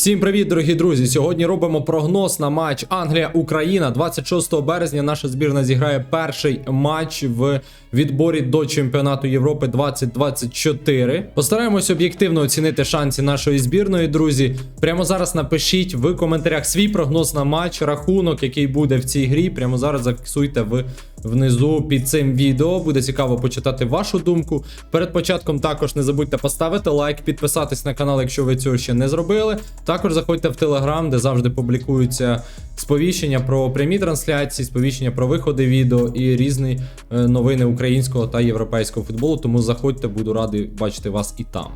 Всім привіт, дорогі друзі! Сьогодні робимо прогноз на матч Англія-Україна. 26 березня наша збірна зіграє перший матч в відборі до чемпіонату Європи 2024. Постараємось об'єктивно оцінити шанси нашої збірної, друзі. Прямо зараз напишіть в коментарях свій прогноз на матч, рахунок, який буде в цій грі. Прямо зараз зафіксуйте в внизу під цим відео. Буде цікаво почитати вашу думку. Перед початком також не забудьте поставити лайк, підписатись на канал, якщо ви цього ще не зробили. Також заходьте в Телеграм, де завжди публікуються сповіщення про прямі трансляції, сповіщення про виходи відео і різні е, новини українського та європейського футболу. Тому заходьте, буду радий бачити вас і там.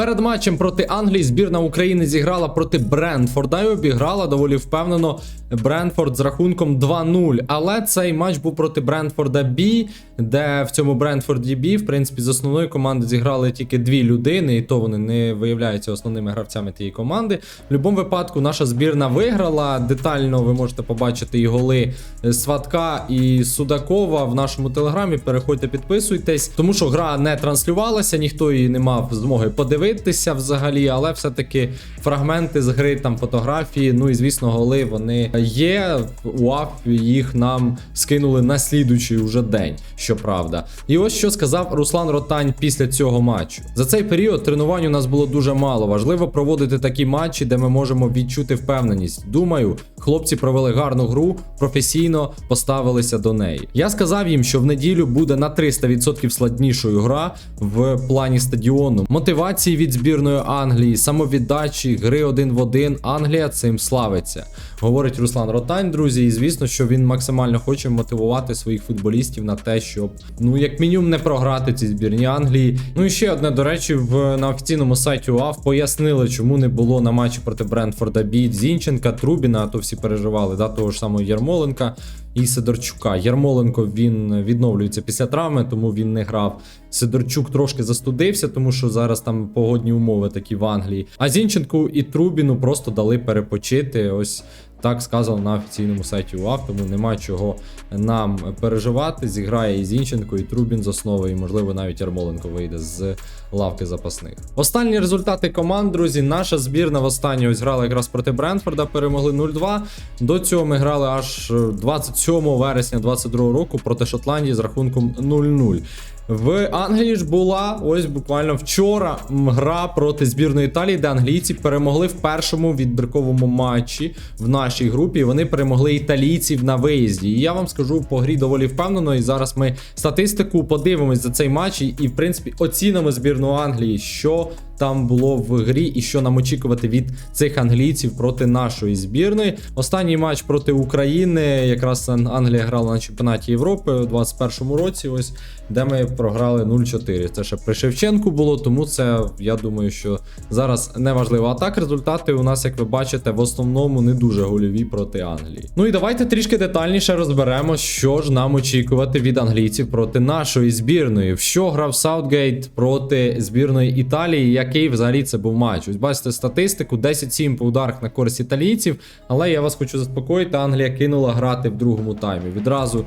Перед матчем проти Англії збірна України зіграла проти Брентфорда і обіграла доволі впевнено Брентфорд з рахунком 2-0. Але цей матч був проти Брентфорда Бі, де в цьому Брентфорді Бі, в принципі, з основної команди зіграли тільки дві людини, і то вони не виявляються основними гравцями тієї команди. В будь-якому випадку наша збірна виграла. Детально ви можете побачити і голи Сватка і Судакова в нашому телеграмі. Переходьте, підписуйтесь, тому що гра не транслювалася, ніхто її не мав змоги подивитися взагалі, але все-таки фрагменти з гри, там фотографії, ну і звісно, голи вони є. УАФ їх нам скинули на слідуючий уже день, щоправда. І ось що сказав Руслан Ротань після цього матчу. За цей період тренувань у нас було дуже мало. Важливо проводити такі матчі, де ми можемо відчути впевненість. Думаю, хлопці провели гарну гру, професійно поставилися до неї. Я сказав їм, що в неділю буде на 300% складнішою гра в плані стадіону. Мотивації від збірної Англії, самовіддачі, гри один в один. Англія цим славиться. Говорить Руслан Ротань, друзі, і звісно, що він максимально хоче мотивувати своїх футболістів на те, щоб ну як мінімум не програти ці збірні Англії. Ну і ще одне, до речі, в на офіційному сайті УАФ пояснили, чому не було на матчі проти Брентфорда Бі Зінченка, Трубіна, а то всі переживали, да, того ж самого Ярмоленка і Сидорчука. Ярмоленко він відновлюється після травми, тому він не грав. Сидорчук трошки застудився, тому що зараз там погодні умови такі в Англії. А Зінченку і Трубіну просто дали перепочити. Ось так сказано на офіційному сайті УАФ, тому нема чого нам переживати. Зіграє і Зінченко, і Трубін з основи, і можливо навіть Ярмоленко вийде з лавки запасних. Останні результати команд, друзі. Наша збірна в останній ось грала якраз проти Брентфорда, перемогли 0-2. До цього ми грали аж 27 вересня 2022 року проти Шотландії з рахунком 0-0. В Англії ж була ось буквально вчора гра проти збірної Італії, де англійці перемогли в першому відбірковому матчі в нашій групі. Вони перемогли італійців на виїзді. І я вам скажу по грі доволі впевнено. І зараз ми статистику подивимось за цей матч і, в принципі, оцінимо збірну Англії, що там було в грі, і що нам очікувати від цих англійців проти нашої збірної. Останній матч проти України, якраз Англія грала на чемпіонаті Європи у 21-му році. Ось де ми програли 0-4. Це ще при Шевченку було, тому це я думаю, що зараз не важливо. А так результати у нас, як ви бачите, в основному не дуже гольові проти Англії. Ну і давайте трішки детальніше розберемо, що ж нам очікувати від англійців проти нашої збірної. В що грав Саутгейт проти збірної Італії? Який взагалі це був матч? Ось бачите статистику: 10-7 по ударах на користь італійців. Але я вас хочу заспокоїти, Англія кинула грати в другому таймі. Відразу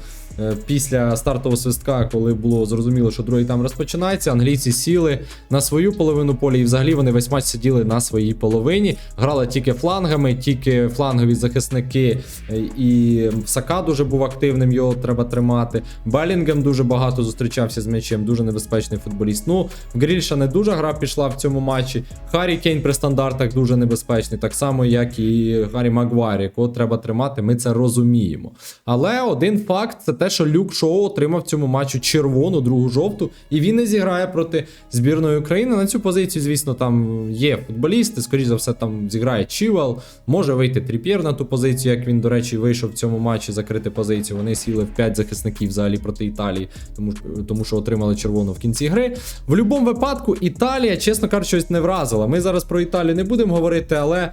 після стартового свистка, коли було зрозуміло, що другий тайм розпочинається, англійці сіли на свою половину поля, і взагалі вони весь матч сиділи на своїй половині, грали тільки флангами, тільки флангові захисники. е, І Сака дуже був активним, його треба тримати. Белінгем дуже багато зустрічався з м'ячем, дуже небезпечний футболіст. Ну, в Грільша не дуже гра пішла в цьому матчі. Харі Кейн при стандартах дуже небезпечний, так само, як і Гаррі Магуайр, якого треба тримати, ми це розуміємо. Але один факт це те, що Люк Шоу отримав цьому матчі червону, другу жовту, і він не зіграє проти збірної України. На цю позицію, звісно, там є футболісти. Скоріше за все, там зіграє Чівел, може вийти Тріп'єр на ту позицію, як він, до речі, вийшов в цьому матчі закрити позицію. Вони сіли в 5 захисників взагалі проти Італії, тому, тому що отримали червону в кінці гри. В будь-якому випадку, Італія, чесно кажучи, ось не вразила. Ми зараз про Італію не будемо говорити, але.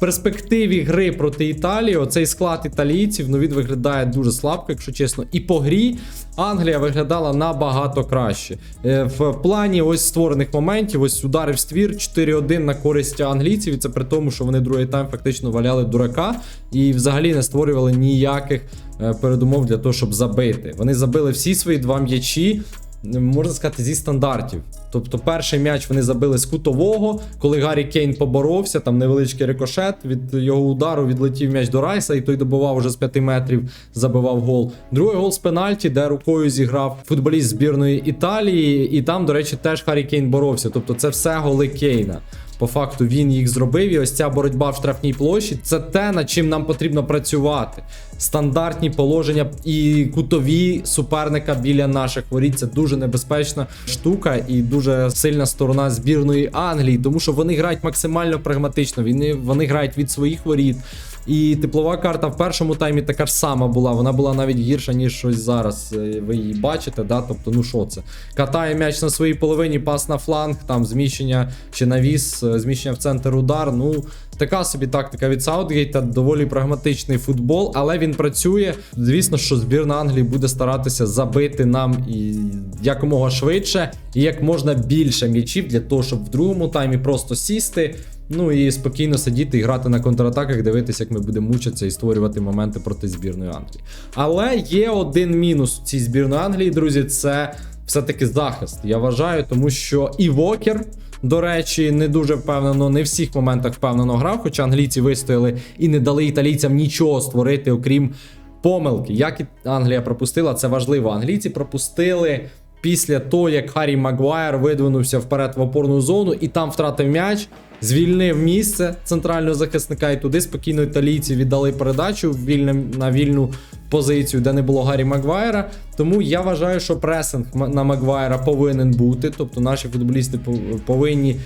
Перспективі гри проти Італії оцей склад італійців ну він виглядає дуже слабко, якщо чесно. І по грі Англія виглядала набагато краще. Е, В плані ось створених моментів, ось удари в ствір 4-1 на користь англійців. І це при тому, що вони другий тайм фактично валяли дурака і взагалі не створювали ніяких е, передумов для того, щоб забити. Вони забили всі свої два м'ячі, можна сказати, зі стандартів. Тобто перший м'яч вони забили з кутового, коли Гаррі Кейн поборовся, там невеличкий рикошет від його удару відлетів м'яч до Райса, і той добивав уже з 5 метрів, забивав гол. Другий гол з пенальті, де рукою зіграв футболіст збірної Італії, і там, до речі, теж Гаррі Кейн боровся. Тобто це все голи Кейна. По факту він їх зробив, і ось ця боротьба в штрафній площі це те, над чим нам потрібно працювати. Стандартні положення і кутові суперника біля наших воріт. Це дуже небезпечна штука і дуже сильна сторона збірної Англії, тому що вони грають максимально прагматично. Вони, вони грають від своїх воріт. І теплова карта в першому таймі така ж сама була. Вона була навіть гірша, ніж щось зараз. е, Ви її бачите, да? Тобто, ну що це? Катає м'яч на своїй половині, пас на фланг, там зміщення чи навіс, е, зміщення в центр удар. Ну, така собі тактика від Саутгейта, доволі прагматичний футбол, але він працює. Звісно, що збірна Англії буде старатися забити нам і якомога швидше і як можна більше м'ячів для того, щоб в другому таймі просто сісти. Ну і спокійно сидіти і грати на контратаках, дивитися, як ми будемо мучитися і створювати моменти проти збірної Англії. Але є один мінус в цій збірної Англії, друзі, це все-таки захист. Я вважаю, тому що і Вокер. До речі, не дуже впевнено, не в всіх моментах впевнено грав, хоча англійці вистояли і не дали італійцям нічого створити, окрім помилки. Як і Англія пропустила, це важливо. Англійці пропустили після того, як Харрі Магуайр видвинувся вперед в опорну зону і там втратив м'яч, звільнив місце центрального захисника, і туди спокійно італійці віддали передачу вільне, на вільну позицію, де не було Гаррі Магвайра. Тому я вважаю, що пресинг на Магвайра повинен бути. Тобто наші футболісти повинні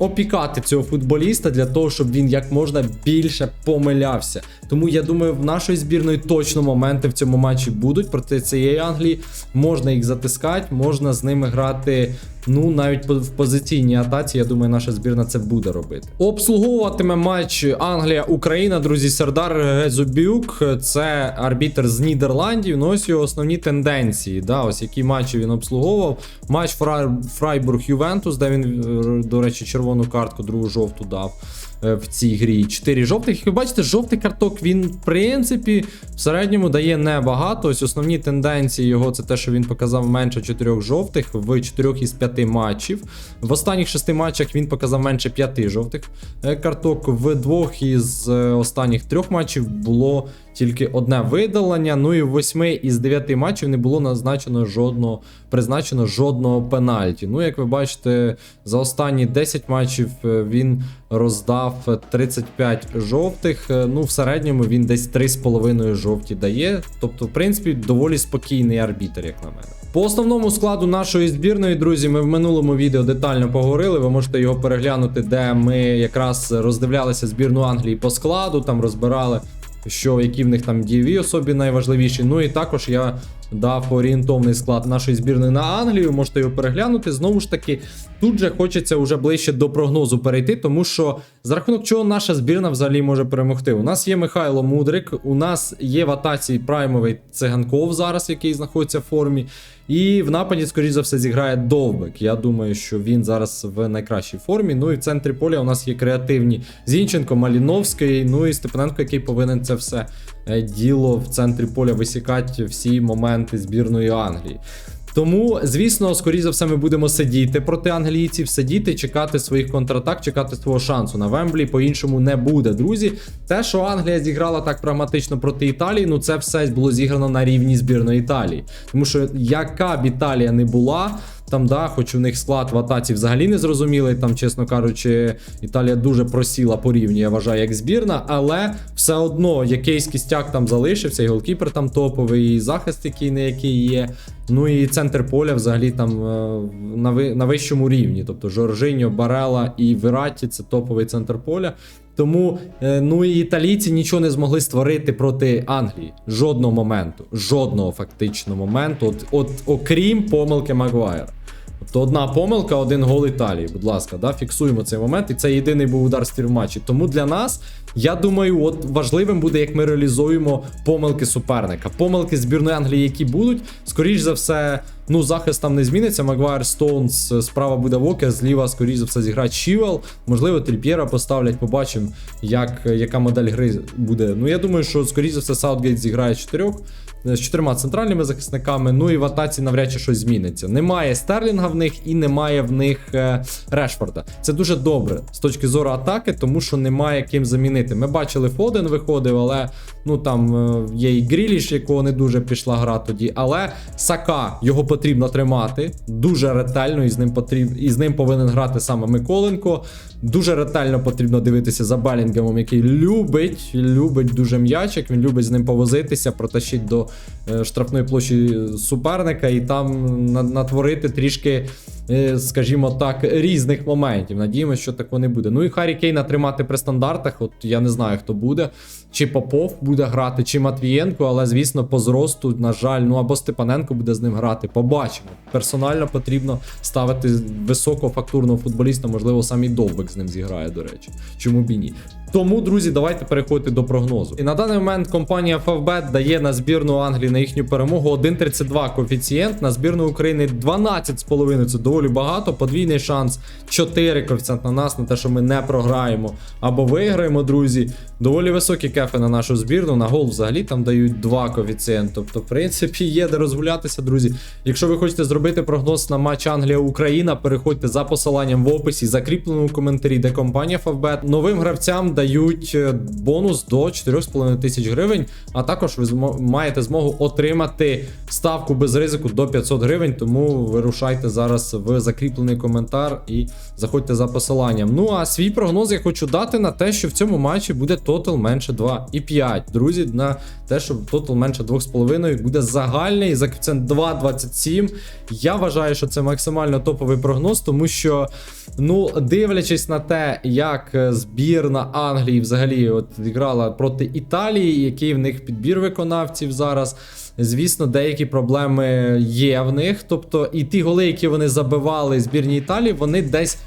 опікати цього футболіста для того, щоб він як можна більше помилявся. Тому я думаю, в нашої збірної точно моменти в цьому матчі будуть проти цієї Англії. Можна їх затискати, можна з ними грати. Ну, навіть в позиційній атаці, я думаю, наша збірна це буде робити. Обслуговуватиме матч Англія-Україна, друзі, Сердар Гезубюк. Це арбітер з Нідерландів. Ну, ось його основні тенденції. Да, ось які матчі він обслуговував. Матч Фрайбург-Ювентус, де він, е, до речі, червону картку, другу жовту дав в цій грі. 4 жовтих. Як ви бачите, жовтий карток він, в принципі, в середньому дає небагато. Ось основні тенденції його це те, що він показав менше чотирьох жовтих в чотирьох із п'яти матчів. В останніх шести матчах він показав менше 5 жовтих е, карток. В двох із е, останніх трьох матчів було тільки одне видалення. Ну і в восьми із дев'яти матчів не було назначено жодного призначено жодного пенальті. Ну, як ви бачите, за останні 10 матчів е, він роздав 35 жовтих. Е, Ну, в середньому він десь 3,5 жовті дає. Тобто, в принципі, доволі спокійний арбітр, як на мене. По основному складу нашої збірної, друзі, ми в минулому відео детально поговорили. Ви можете його переглянути, де ми якраз роздивлялися збірну Англії по складу, там розбирали що які в них там дієві особі найважливіші. Ну і також я дав орієнтовний склад нашої збірної на Англію. Можете його переглянути. Знову ж таки, тут же хочеться вже ближче до прогнозу перейти, тому що за рахунок чого наша збірна взагалі може перемогти. У нас є Михайло Мудрик, у нас є в атаці праймовий циганков зараз, який знаходиться в формі. І в нападі, скоріш за все, зіграє Довбик. Я думаю, що він зараз в найкращій формі. Ну і в центрі поля у нас є креативні Зінченко, Маліновський, ну і Степаненко, який повинен це все діло в центрі поля висікати всі моменти збірної Англії. Тому, звісно, скоріш за все, ми будемо сидіти проти англійців, сидіти, чекати своїх контратак, чекати свого шансу на Вемблі. По-іншому не буде, друзі. Те, що Англія зіграла так прагматично проти Італії, ну це все було зіграно на рівні збірної Італії. Тому що яка б Італія не була. Там, да, хоч у них склад в атаці взагалі не зрозумілий, там, чесно кажучи, Італія дуже просіла по рівні, я вважаю, як збірна, але все одно якийсь кістяк там залишився, і голкіпер там топовий, і захист, який не який є. Ну і центр поля взагалі там е, на, на вищому рівні. Тобто Жоржиньо, Барела і Вератті це топовий центр поля. Тому е, ну і італійці нічого не змогли створити проти Англії. Жодного моменту, жодного фактично моменту, от, от окрім помилки Магуайра. Тобто одна помилка, один гол Італії. Будь ласка, да, фіксуємо цей момент. І це єдиний був удар стір в матчі. Тому для нас, я думаю, от важливим буде, як ми реалізуємо помилки суперника. Помилки збірної Англії, які будуть, скоріш за все, Ну, захист там не зміниться. Магуайр Стоунс е, справа буде Вокер, зліва, скоріш за все, зіграє Чівел. Можливо, Тріп'єра поставлять, побачимо, як, яка модель гри буде. Ну, я думаю, що скоріш за все Саутгейт зіграє чотирьох. е, З чотирма центральними захисниками, ну і в атаці навряд чи щось зміниться. Немає Стерлінга в них і немає в них е, Решфорда. Це дуже добре з точки зору атаки, тому що немає ким замінити. Ми бачили, Фоден виходив, але ну там е, є і Гріліш, якого не дуже пішла гра тоді. Але Сака його потрібно тримати дуже ретельно, і з ним потрібно і з ним повинен грати саме Миколенко. Дуже ретельно потрібно дивитися за Белінгемом, який любить, любить дуже м'ячик. Він любить з ним повозитися, протащить до е, штрафної площі суперника і там натворити трішки, е, скажімо так, різних моментів. Надіємося, що такого не буде. Ну і Харі Кейна тримати при стандартах. От я не знаю, хто буде. Чи Попов буде грати, чи Матвієнко, але звісно, по зросту, на жаль, ну або Степаненко буде з ним грати. Побачимо. Персонально потрібно ставити високофактурного футболіста, можливо, сам і Довбек з ним зіграє, до речі. Чому б і ні? Тому, друзі, давайте переходити до прогнозу. І на даний момент компанія Favbet дає на збірну Англії на їхню перемогу 1,32 коефіцієнт, на збірну України 12,5. Це доволі багато. Подвійний шанс 4 коефіцієнт на нас, на те, що ми не програємо або виграємо, друзі. Доволі високі кефи на нашу збірну. На гол взагалі там дають 2 коефіцієнт. Тобто, в принципі, є де розгулятися, друзі. Якщо ви хочете зробити прогноз на матч Англія-Україна, переходьте за посиланням в описі, закріпленому в коментарі, де компанія Favbet. Новим гравцям дають е, бонус до 4,5 тисяч гривень, а також ви маєте змогу отримати ставку без ризику до 500 гривень. Тому вирушайте зараз в закріплений коментар і заходьте за посиланням. Ну а свій прогноз я хочу дати на те, що в цьому матчі буде тотал менше 2,5. Друзі, на те, що тотал менше 2,5 буде загальний за коефіцієнт 2,27. Я вважаю, що це максимально топовий прогноз, тому що, ну, дивлячись на те, як е, збірна Англії взагалі от грала проти Італії, який в них підбір виконавців зараз. Звісно, деякі проблеми є в них. Тобто, і ті голи, які вони забивали збірній Італії, вони десь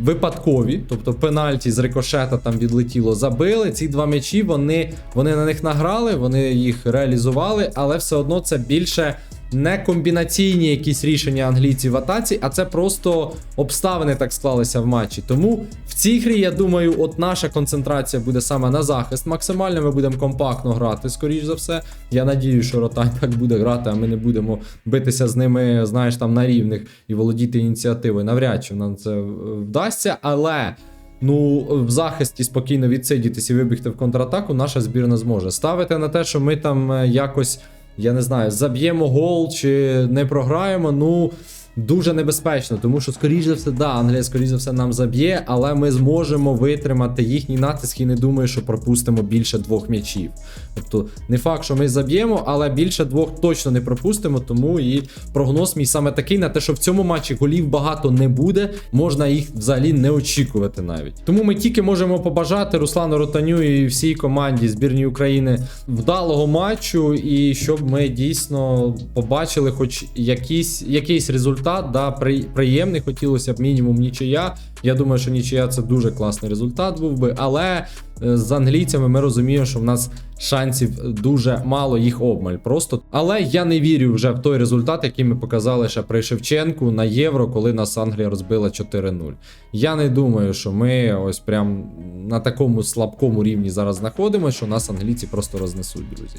випадкові, тобто пенальті з рикошета там відлетіло, забили. Ці два м'ячі вони, вони на них награли, вони їх реалізували, але все одно це більше. Не комбінаційні якісь рішення англійців в атаці, а це просто обставини так склалися в матчі. Тому в цій грі, я думаю, от наша концентрація буде саме на захист. Максимально ми будемо компактно грати, скоріш за все. Я надію, що Ротань так буде грати, а ми не будемо битися з ними, знаєш, там на рівних і володіти ініціативою. Навряд чи нам це вдасться, але. Ну, в захисті спокійно відсидітись і вибігти в контратаку, наша збірна зможе. Ставити на те, що ми там е, якось, я не знаю, заб'ємо гол чи не програємо, ну. Дуже небезпечно, тому що, скоріш за все, да, Англія, скоріш за все, нам заб'є, але ми зможемо витримати їхній натиск і не думаю, що пропустимо більше двох м'ячів. Тобто, не факт, що ми заб'ємо, але більше двох точно не пропустимо. Тому і прогноз мій саме такий на те, що в цьому матчі голів багато не буде, можна їх взагалі не очікувати навіть. Тому ми тільки можемо побажати Руслану Ротаню і всій команді збірній України вдалого матчу, і щоб ми дійсно побачили, хоч якийсь, якийсь результат, да, приємний. Хотілося б мінімум нічия. Я думаю, що нічия це дуже класний результат був би, але з англійцями ми розуміємо, що в нас шансів дуже мало, їх обмаль просто. Але я не вірю вже в той результат, який ми показали ще при Шевченку на євро, коли нас Англія розбила 4-0. Я не думаю, що ми ось прям на такому слабкому рівні зараз знаходимося, що нас англійці просто рознесуть, друзі.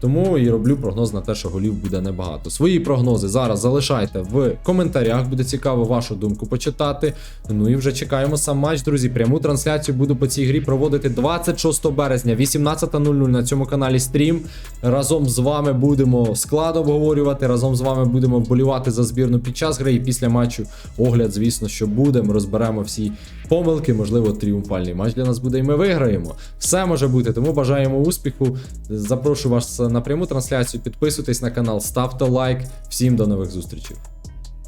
Тому і роблю прогноз на те, що голів буде небагато. Свої прогнози зараз залишайте в коментарях. Буде цікаво вашу думку почитати. Ну і вже чекаємо сам матч, друзі. Пряму трансляцію буду по цій грі проводити 26 березня, 18.00 на цьому каналі стрім. Разом з вами будемо склад обговорювати. Разом з вами будемо вболівати за збірну під час гри. І після матчу огляд, звісно, що буде. Ми розберемо всі помилки. Можливо, тріумфальний матч для нас буде, і ми виграємо. Все може бути. Тому бажаємо успіху. Запрошую вас на пряму трансляцію. Підписуйтесь на канал, ставте лайк. Всім до нових зустрічей.